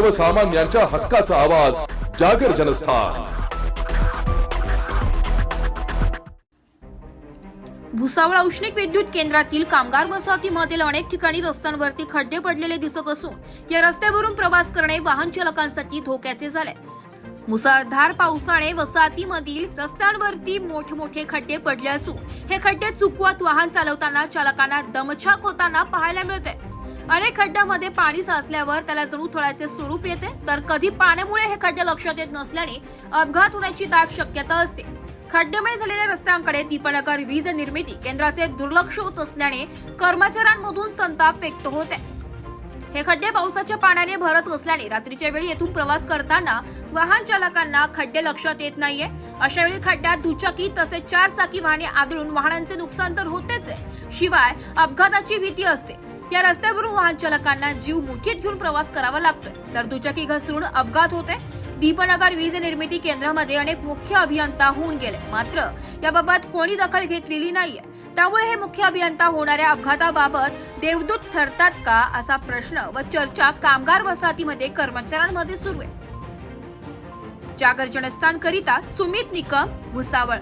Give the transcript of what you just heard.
सर्वसामान्यांच्या हक्काचा आवाज जागर जनस्थान. भुसावळ औष्णिक विद्युत केंद्रातील कामगार वसाहतीमधील अनेक ठिकाणी रस्त्यांवरती खड्डे पडलेले दिसत असून या रस्त्यावरून प्रवास करणे वाहन चालकांसाठी धोक्याचे झाले. मुसळधार पावसाने वसाहतीमधील रस्त्यांवरती मोठमोठे खड्डे पडले असून हे खड्डे चुकवत वाहन चालवताना चालकांना दमछाक होताना पाहायला मिळते अनेक खड्ड्यामध्ये पाणी साचल्यावर त्याला जणू थळाचे स्वरूप येते. तर कधी पाण्यामुळे हे खड्डे लक्षात येत नसल्याने अपघात होण्याची दाट शक्यता असते. खड्डेमय झालेल्या रस्त्यांकडे दीपनगर वीज निर्मिती केंद्राचे दुर्लक्ष होत असल्याने कर्मचाऱ्यांमधून संताप व्यक्त होत आहे हे खड्डे पावसाच्या पाण्याने भरत असल्याने रात्रीच्या वेळी येथून प्रवास करताना वाहन चालकांना खड्डे लक्षात येत नाहीये. अशा वेळी खड्ड्यात दुचाकी तसेच चार चाकी वाहने आदळून वाहनांचे नुकसान तर होतेच आहे. शिवाय अपघाताची भीती असते. या रस्त्यावरून वाहन चालकांना जीव मुठीत घेऊन प्रवास करावा लागतोय. तर दुचाकी घसरून अपघात होते दीपनगर वीज निर्मिती केंद्रामध्ये अनेक मुख्य अभियंता होऊन गेले. मात्र याबाबत कोणी दखल घेतलेली नाहीये. त्यामुळे हे मुख्य अभियंता होणाऱ्या अपघाताबाबत देवदूत ठरतात का असा प्रश्न व चर्चा कामगार वसाहतीमध्ये कर्मचाऱ्यांमध्ये सुरू आहे. जागर जनस्थान करिता सुमित निकम भुसावळ.